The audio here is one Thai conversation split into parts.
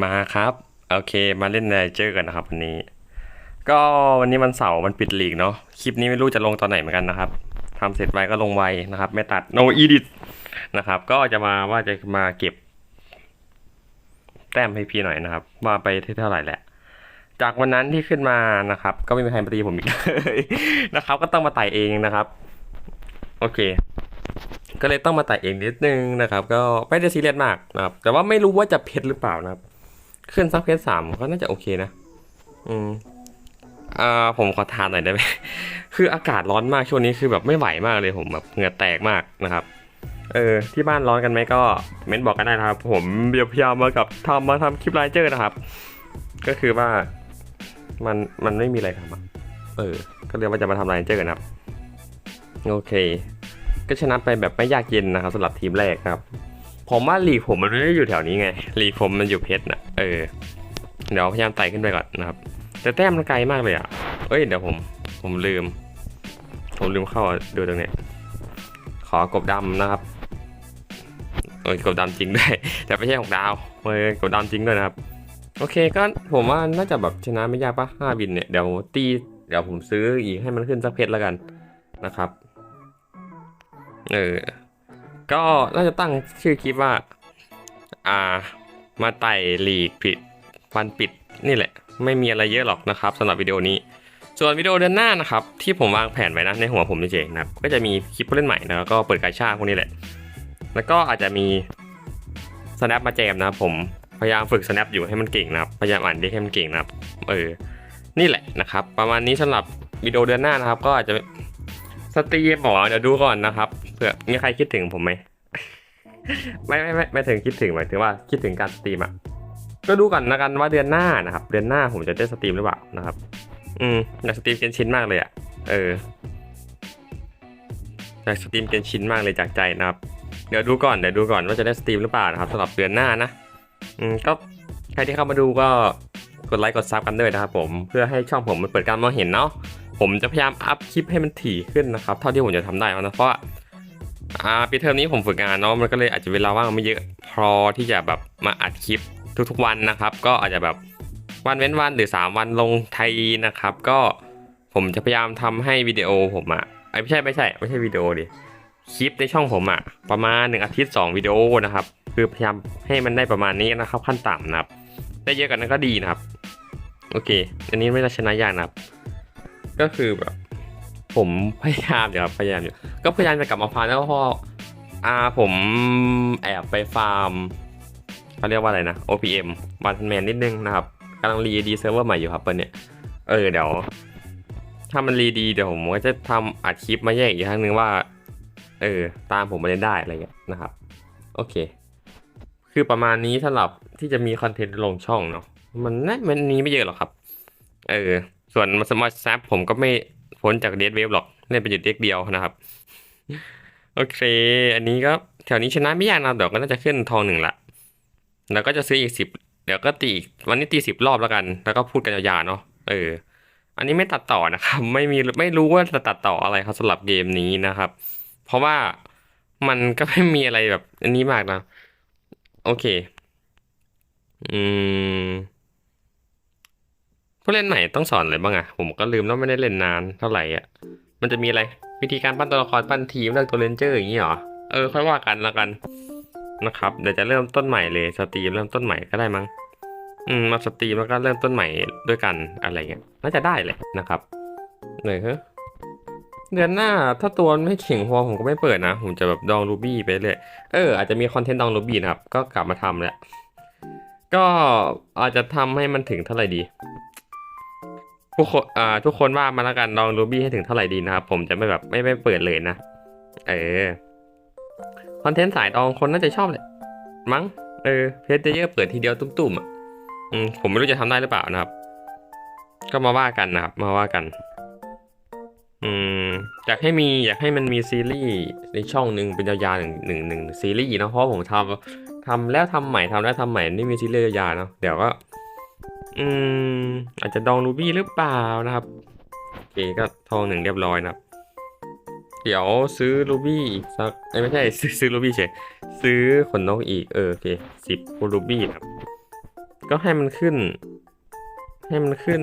มาครับ โอเค มาเล่นไนเจอร์กันนะครับวันนี้ ก็วันนี้มันเสาร์มันปิดลีกเนาะคลิปนี้ไม่รู้จะลงตอนไหนเหมือนกันนะครับทำเสร็จไวก็ลงไวนะครับ ไม่ตัด no edit นะครับ ก็จะมาว่าจะมาเก็บ แต้มให้พี่หน่อยนะครับ ว่าไปเท่าไหร่แหละ จากวันนั้นที่ขึ้นมานะครับ ก็ไม่มีใครมาตีผมอีกเลยนะครับ ก็ต้องมาไต่เองนะครับ โอเคก็เลยต้องมาไต่เองนิดนึงนะครับ ก็ไม่ได้ซีเรียสมากนะครับ แต่ว่าไม่รู้ว่าจะเพชรหรือเปล่านะครับ ขึ้นซักเพชรสามก็น่าจะโอเคนะ อืมอ่าผมขอทานหน่อยได้ไหม คืออากาศร้อนมากช่วงนี้คือแบบไม่ไหวมากเลยผมแบบเหงื่อแตกมากนะครับ เออ ที่บ้านร้อนกันไหมก็เม้นบอกกันได้นะครับ ผมพยายามมากับทำมาทำคลิปไลเจอร์นะครับ ก็คือว่ามันมันไม่มีอะไรทำอะเออ ก็เลยว่าจะมาทำไลเจอร์กันครับ โอเค ก็ชนะไปแบบไม่ยากเย็นนะครับสำหรับทีมแรกครับ ผมว่าลีกผมมันไม่ได้อยู่แถวนี้ไงลีกผมมันอยู่เพชรนะเออ เดี๋ยวพยายามไต่ขึ้นไปก่อนนะครับ แต่แต้มมันไกลมากเลยอะ เอ้ยเดี๋ยวผมผมลืม ผมลืมเข้าดูตรงเนี้ยขอกบดำนะครับเอ้ยกบดำจริงด้วย แต่ไม่ใช่หกดาวเอ้ยกบดำจริงด้วยนะครับ โอเคก็ผมว่าน่าจะแบบชนะไม่ยากปะห้าวินเนี่ยเดี๋ยวตีเดี๋ยวผมซื้ออีกให้มันขึ้นสักเพชรแล้วกันนะครับ เออ ก็น่าจะตั้งชื่อคลิปว่า อ่า มาไต่หลีกผิดวันปิดนี่แหละ ไม่มีอะไรเยอะหรอกนะครับสำหรับวิดีโอนี้ ส่วนวิดีโอเดือนหน้านะครับที่ผมวางแผนไว้นะในหัวผมเฉยๆนะก็จะมีคลิปผู้เล่นใหม่นะก็เปิดกาชาพวกนี้แหละ แล้วก็อาจจะมี snap มาแจมนะครับผมพยายามฝึก snap อยู่ให้มันเก่งนะครับพยายามอ่านด็กให้มันเก่งนะครับเออนี่แหละนะครับ ประมาณนี้สำหรับวิดีโอเดือนหน้านะครับ ก็อาจจะ สตรีมหมอเดี๋ยวดูก่อนนะครับเผื่อมีใครคิดถึงผมไหม ไม่ไม่ไม่ไม่ถึงคิดถึงหมายถึงว่าคิดถึงการสตรีมอะก็ดูก่อนนะกันว่าเดือนหน้านะครับ เดือนหน้าผมจะได้สตรีมหรือเปล่านะครับ อืมอยากสตรีมเกนชินมากเลยอะเอออยากสตรีมเกนชินมากเลยจากใจนะครับ เดี๋ยวดูก่อนเดี๋ยวดูก่อนว่าจะได้สตรีมหรือเปล่านะครับสำหรับเดือนหน้านะอืมก็ใครที่เข้ามาดูก็กดไลค์กดซับกันด้วยนะครับผมเพื่อให้ช่องผมมันเปิดการมองเห็นเนาะ ผมจะพยายามอัพคลิปให้มันถี่ขึ้นนะครับ เท่าที่ผมจะทำได้นะเพราะอ่าปีเทอมนี้ผมฝึกงานเนาะมันก็เลยอาจจะเวลาว่างไม่เยอะพอที่จะแบบมาอัดคลิปทุกๆวันนะครับ ก็อาจจะแบบวันเว้นวันหรือ 3 วันลงไทยนะครับ ก็ผมจะพยายามทำให้วิดีโอผมอะไอไม่ใช่ไม่ใช่ไม่ใช่วิดีโอดิคลิปในช่องผมอะประมาณหนึ่งอาทิตย์ 2 วิดีโอนะครับ คือพยายามให้มันได้ประมาณนี้นะครับ ขั้นต่ำนะครับ ได้เยอะกว่านั้นก็ดีนะครับ โอเค อันนี้ไม่ได้ชนะยากนะครับ ก็คือแบบ ผมพยายามอยู่ครับพยายามอยู่ก็พยายามจะกลับมาฟาร์มแล้วก็พออาผมแอบไปฟาร์มเขาเรียกว่าอะไรนะ OPM วันแมนนิดนึงนะครับกำลังรีดีเซิร์ฟเวอร์ใหม่อยู่ครับเปิดเนี่ยเออเดี๋ยว ถ้ามันรีดีเดี๋ยวผมก็จะทำอัดคลิปมาแยกอีกครั้งนึงว่า เออ ตามผมมาเล่นได้อะไรเงี้ยนะครับ โอเค คือประมาณนี้สำหรับที่จะมีคอนเทนต์ลงช่องเนาะมันน่ามันนี้ไม่เยอะหรอกครับ เออ ส่วนมาสมัครแซปผมก็ไม่พ้นจากเดดเวฟหรอก เล่นไปอยู่เด็กเดียวนะครับ โอเค อันนี้ก็แถวนี้ชนะไม่ยากนะเดี๋ยวก็น่าจะขึ้นทองหนึ่งละแล้วก็จะซื้ออีกสิบเดี๋ยวก็ตีอีกวันนี้ตีสิบรอบแล้วกัน แล้วก็พูดกันยาวๆเนาะเออ อันนี้ไม่ตัดต่อนะครับ ไม่มีไม่รู้ว่าจะตัดต่ออะไรครับสำหรับเกมนี้นะครับ เพราะว่ามันก็ไม่มีอะไรแบบอันนี้มากนะ โอเค อืม ผู้เล่นใหม่ต้องสอนอะไรบ้างอะผมก็ลืมแล้วไม่ได้เล่นนานเท่าไหร่อะ มันจะมีอะไร วิธีการปั้นตัวละครปั้นทีมเลือกตัวเลนเจอร์อย่างนี้เหรอ เออ ค่อยว่ากันแล้วกันนะครับ เดี๋ยวจะเริ่มต้นใหม่เลยสตรีมเริ่มต้นใหม่ก็ได้มั้ง อืม มาสตรีมแล้วก็เริ่มต้นใหม่ด้วยกันอะไรเงี้ย น่าจะได้เลยนะครับเลยเฮ้ยเดือนหน้าถ้าตัวไม่เข่งพอผมก็ไม่เปิดนะ ผมจะแบบดองรูบี้ไปเลย เออ อาจจะมีคอนเทนต์ดองรูบี้นะครับ ก็กลับมาทำแหล้วก็อาจจะทำให้มันถึงเท่าไหร่ดี ทุกคนอ่าทุกคนว่ามาแล้วกันลองรูบี้ให้ถึงเท่าไหร่ดีนะครับ ผมจะไม่แบบไม่ไม่เปิดเลยนะ เออคอนเทนต์สายดองคนน่าจะชอบเลยมั้งเออเพจเยอะเปิดทีเดียวตุ้มๆอะอืมผมไม่รู้จะทำได้หรือเปล่านะครับ ก็มาว่ากันนะครับ มาว่ากัน อืมอยากให้มีอยากให้มันมีซีรีส์ในช่องหนึ่งเป็นยาวๆหนึ่งหนึ่งหนึ่งซีรีส์เนะเพราะผมทำทำแล้วทำใหม่ทำแล้วทำใหม่นี่มีซีรีส์ยาวๆเนาะเดี๋ยวก็ อืม อาจจะดองรูบี้หรือเปล่านะครับโอเคก็ทองหนึ่งเรียบร้อยนะครับ เดี๋ยวซื้อรูบี้อีกสักเอ้ไม่ใช่ซื้อซื้อรูบี้เฉยซื้อขนนกอีกเออโอเคสิบรูบี้นะครับ ก็ให้มันขึ้น ให้มันขึ้น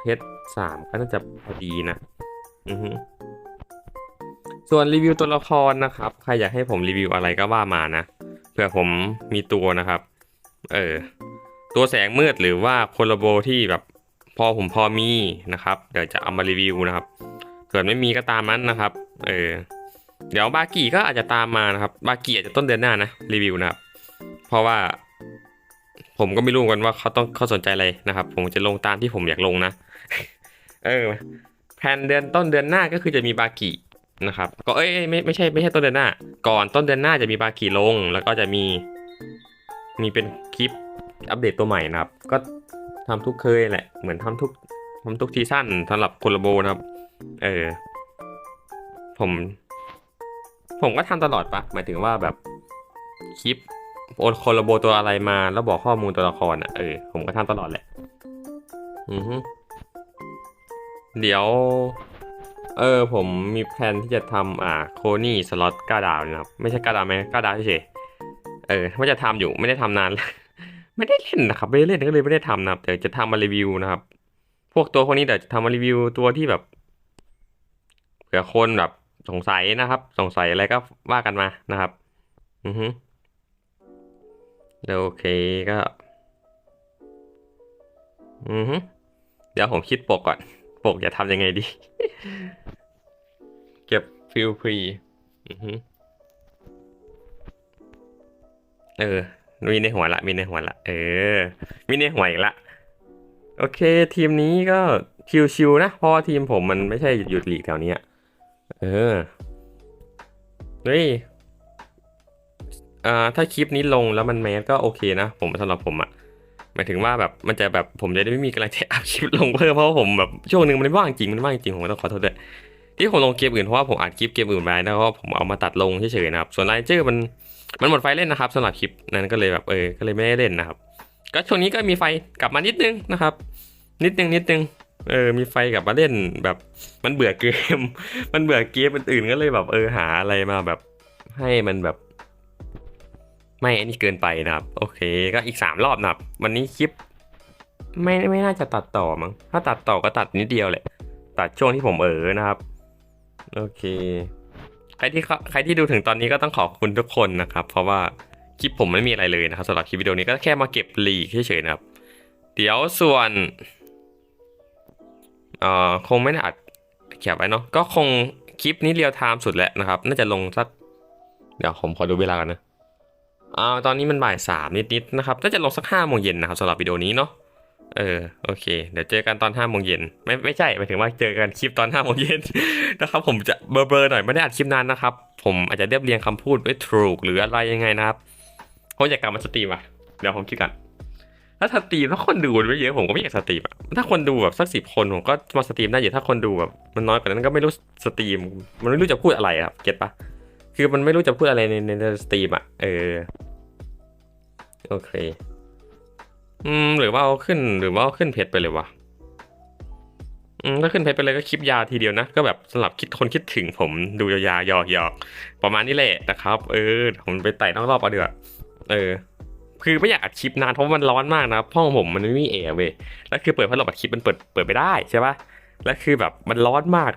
เพชรสามก็น่าจะพอดีนะ อือฮึส่วนรีวิวตัวละครนะครับ ใครอยากให้ผมรีวิวอะไรก็ว่ามานะเผื่อผมมีตัวนะครับ เออ ตัวแสงมืดหรือว่าโคลโบที่แบบพอผมพอมีนะครับ เดี๋ยวจะเอามารีวิวนะครับส่วนไม่มีก็ตามนั้นนะครับ เออ เดี๋ยวบากิก็อาจจะตามมานะครับ บากิอาจจะต้นเดือนหน้านะรีวิวนะครับ เพราะว่า ผมก็ไม่รู้กันว่าเขาต้องเขาสนใจอะไรนะครับ ผมจะลงตามที่ผมอยากลงนะ เออ แผนเดือนต้นเดือนหน้าก็คือจะมีบากินะครับ ก็เอ้ยไม่ไม่ใช่ไม่ใช่ต้นเดือนหน้า ก่อนต้นเดือนหน้าจะมีบากิลง แล้วก็จะมี มีเป็นคลิป อัปเดตตัวใหม่นะครับ ก็ทำทุกเคยแหละ เหมือนทำทุกทำทุกซีซั่นสำหรับโคลโบนะครับ เออ ผม ผมก็ทำตลอดปะหมายถึงว่าแบบคลิปโอนโคลโบตัวอะไรมา แล้วบอกข้อมูลตัวละครอะเออผมก็ทำตลอดแหละ อือฮึเดี๋ยว เออ ผมมีแผนที่จะทำอ่าโคนี่สล็อตก้าดาวนะครับ ไม่ใช่ก้าดาวไหมก้าดาวเฉยเออว่าจะทำอยู่ไม่ได้ทำนานแล้ว ไม่ได้เล่นนะครับไม่ได้เล่นก็เลยไม่ได้ทำนะครับเดี๋ยวจะทำมารีวิวนะครับ พวกตัวพวกนี้เดี๋ยวจะทำมารีวิวตัวที่แบบเผื่อคนแบบสงสัยนะครับ สงสัยอะไรก็ว่ากันมานะครับ อือฮึโอเคก็ อือฮึเดี๋ยวผมคิดปกก่อน ปกจะทำยังไงดี เก็บฟิลฟรี อือฮึเออ มีในหัวละ มีในหัวละ เออ มีในหัวอีกละ โอเค ทีมนี้ก็ชิวๆนะเพราะว่าทีมผมมันไม่ใช่หยุดหลีกแถวนี้เออเฮ้ยอ่าถ้าคลิปนี้ลงแล้วมันแมสก็โอเคนะ ผมสำหรับผมอะหมายถึงว่าแบบมันจะแบบผมจะได้ไม่มีกำลังใจอัพคลิปลงเพิ่มเพราะว่าผมแบบช่วงหนึ่งมันว่างจริงมันว่างจริงผมต้องขอโทษด้วยที่ผมลงเกมอื่นเพราะว่าผมอัดคลิปเกมอื่นไปแล้วก็ผมเอามาตัดลงเฉยๆนะครับส่วนไลเจอร์มัน มันหมดไฟเล่นนะครับสำหรับคลิปนั้นก็เลยแบบเออก็เลยไม่ได้เล่นนะครับ ก็ช่วงนี้ก็มีไฟกลับมานิดนึงนะครับ นิดนึงนิดนึงเออมีไฟกลับมาเล่นแบบมันเบื่อเกม มันเบื่อเกมอื่นก็เลยแบบเออหาอะไรมาแบบให้มันแบบ ไม่อันนี้เกินไปนะครับ โอเค ก็อีกสามรอบนะครับวันนี้คลิป ไม่ไม่น่าจะตัดต่อมั้งถ้าตัดต่อก็ตัดนิดเดียวแหละ ตัดช่วงที่ผมเออนะครับ โอเค ใครที่ใครที่ดูถึงตอนนี้ก็ต้องขอบคุณทุกคนนะครับ เพราะว่าคลิปผมไม่มีอะไรเลยนะครับสำหรับคลิปวิดีโอนี้ก็แค่มาเก็บลีกเฉยๆนะครับ เดี๋ยวส่วนเอ่อคงไม่ได้อัดเขียนไว้เนาะก็คงคลิปนี้เรียลไทม์สุดแล้วนะครับ น่าจะลงสัก เดี๋ยวผมขอดูเวลากันนะอ่าตอนนี้มันบ่ายสามนิดๆนะครับ น่าจะลงสักห้าโมงเย็นนะครับสำหรับวิดีโอนี้เนาะ เออโอเค เดี๋ยวเจอกันตอนห้าโมงเย็นไม่ไม่ใช่หมายถึงว่าเจอกันคลิปตอนห้าโมงเย็นนะครับผมจะเบลอๆหน่อยไม่ได้อัดคลิปนานนะครับ ผมอาจจะเรียบเรียงคำพูดไม่ถูกหรืออะไรยังไงนะครับผมอยากกลับมาสตรีมอะเดี๋ยวผมคิดกันถ้าสตรีมถ้าคนดูไม่เยอะผมก็ไม่อยากสตรีมอะถ้าคนดูแบบสักสิบคนผมก็มาสตรีมได้อยู่ถ้าคนดูแบบมันน้อยกว่านั้นก็ไม่รู้สตรีม มันไม่รู้จะพูดอะไรครับเก็ตปะคือมันไม่รู้จะพูดอะไรในในสตรีมอะเออโอเค อืมหรือว่าเอาขึ้นหรือว่าเอาขึ้นเพจไปเลยวะอืมถ้าขึ้นเพจไปเลยก็คลิปยาวทีเดียวนะ ก็แบบสำหรับคิดคนคิดถึงผมดูยาวๆหยอกหยอกๆประมาณนี้แหละนะครับ เออผมไปไต่นอกรอบเอาเดือเออ คือไม่อยากอัดคลิปนานเพราะมันร้อนมากนะห้องผมมันไม่มีแอร์เว้ยแล้วคือเปิดพัดลมอัดคลิปมันเปิดเปิดไม่ได้ใช่ปะแล้วคือแบบมันร้อนมาก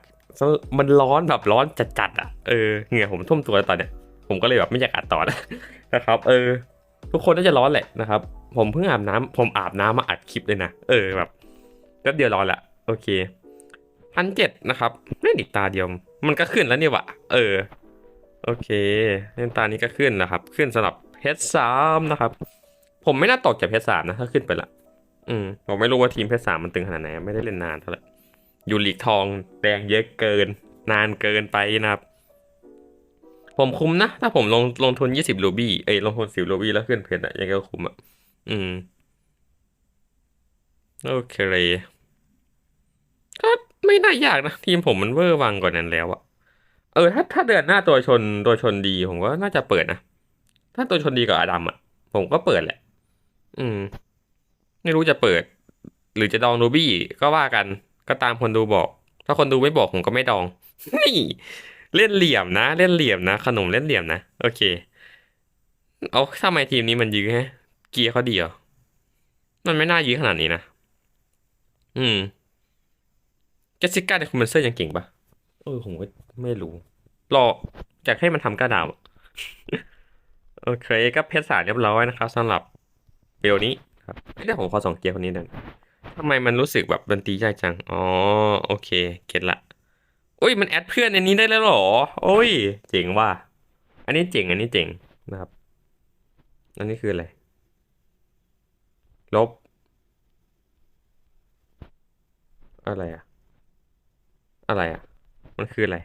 มันร้อนแบบร้อนจัดๆอะเออเหงื่อผมท่วมตัวตอนเนี้ยผมก็เลยแบบไม่อยากอัดต่อนะนะครับ เออ ทุกคนน่าจะร้อนแหละนะครับ ผมเพิ่งอาบน้ำผมอาบน้ำมาอัดคลิปเลยนะ เออแบบแป๊บเดียวร้อนละ โอเคพันเจ็ดนะครับเล่นอีกตาเดียว มันก็ขึ้นแล้วนี่หวะเออ โอเค เล่นตานี้ก็ขึ้นนะครับ ขึ้นสำหรับเพชรสามนะครับ ผมไม่น่าตกจากเพชรสามนะ ถ้าขึ้นไปละ อืม ผมไม่รู้ว่าทีมเพชรสามมันตึงขนาดไหน ไม่ได้เล่นนานเท่าไหร่ อยู่หลีกทองแดงเยอะเกิน นานเกินไปนะครับ ผมคุ้มนะ ถ้าผมลงลงทุนยี่สิบรูบี้ เอ้ยลงทุนสิบรูบี้แล้วขึ้นเพชรอะยังไงก็คุ้มอะ อืม โอเคก็ไม่น่ายากนะ ทีมผมมันเวอร์วังกว่านั้นแล้วอะเออถ้าถ้าเดือนหน้าตัวชนตัวชนดีผมก็น่าจะเปิดนะ ถ้าตัวชนดีกว่าอดัมอะผมก็เปิดแหละ อืม ไม่รู้จะเปิด หรือจะดองรูบี้ก็ว่ากัน ก็ตามคนดูบอก ถ้าคนดูไม่บอกผมก็ไม่ดอง นี่เล่นเหลี่ยมนะ เล่นเหลี่ยมนะ ขนมเล่นเหลี่ยมนะ โอเค เอาทำไมทีมนี้มันยื้อฮะ เกียร์เขาดีเหรอ มันไม่น่ายื้อขนาดนี้นะ อืมเจสสิก้าในคอมเมนเซอร์ยังเก่งปะเออผมก็ไม่รู้ รออยากให้มันทำกระดาษอะโอเค ก็เพชรสามเรียบร้อยนะครับสำหรับเบลนี้ครับเดี๋ยวผมขอส่องเกียร์คนนี้หน่อยทำไมมันรู้สึกแบบดนตรียากจัง อ๋อ โอเค เก็ตละอุ้ย มันแอดเพื่อนในนี้ได้แล้วเหรอ โอ้ย เจ๋งว่ะ อันนี้เจ๋ง อันนี้เจ๋งนะครับ อันนี้คืออะไร ลบ อะไรอะอะไรอะมันคืออะไร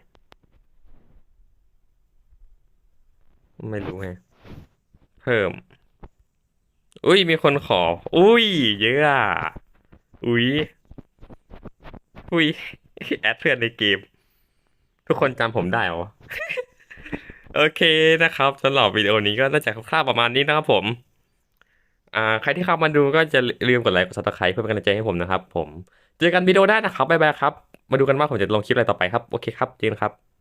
ไม่รู้ไงเพิ่ม อุ้ยมีคนขอ อุ้ย เยอะอะอุ้ยอุ้ยแอดเพื่อนในเกม ทุกคนจำผมได้เหรอโอเคนะครับสำหรับวิดีโอนี้ก็น่าจะคร่าวๆประมาณนี้นะครับผม อ่าใครที่เข้ามาดูก็จะลืมกดไลค์กดซับสไครป์เพื่อเป็นกำลังใจให้ผมนะครับ ผม เจอกันวิดีโอหน้านะครับบ๊ายบายครับ มาดูกันว่าผมจะลงคลิปอะไรต่อไปครับ โอเคครับเจอกันครับ